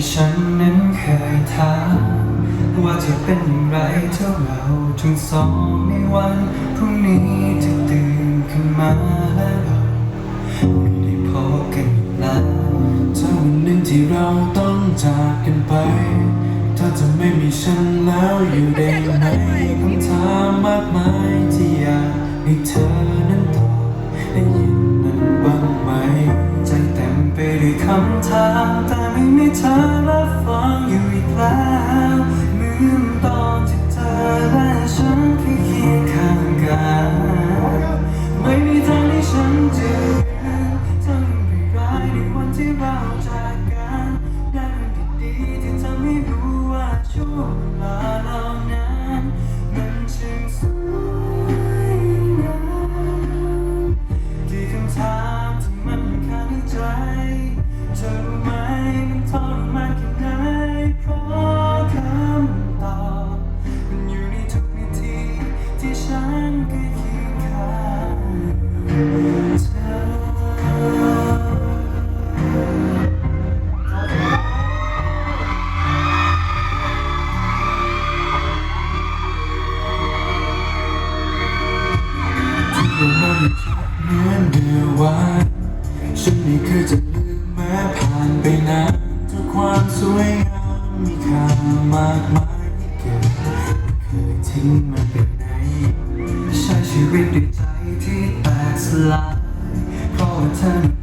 ที่ฉันนั้นเคยถามว่าจะเป็นอย่างไรเท่าเราจึงสองในวันพรุ่งนี้จะตื่นขึ้นมาและเราไม่ได้พบกันแล้วจนวันหนึ่งที่เราต้องจากกันไป ถ้าจะไม่มีฉันแล้วอยู่ได้ไหมคำถามมากมายที่อยากให้เธอนั้นตอบได้ยินนั้นบ้างไหม ใจเต็มไปด้วยคำถามแต่ เธอรับฟังอยู่อีกแล้ว ยังมองอยู่คิดมืนเดิมว่าฉันไม่เคยจะลืมแม้ผ่านไปนานทุกความสวยงามมีค่ามากมายเก็บเคยทิ้งมันไปไหนใช้ชีวิตด้วยใจ สลาเพราะเธอ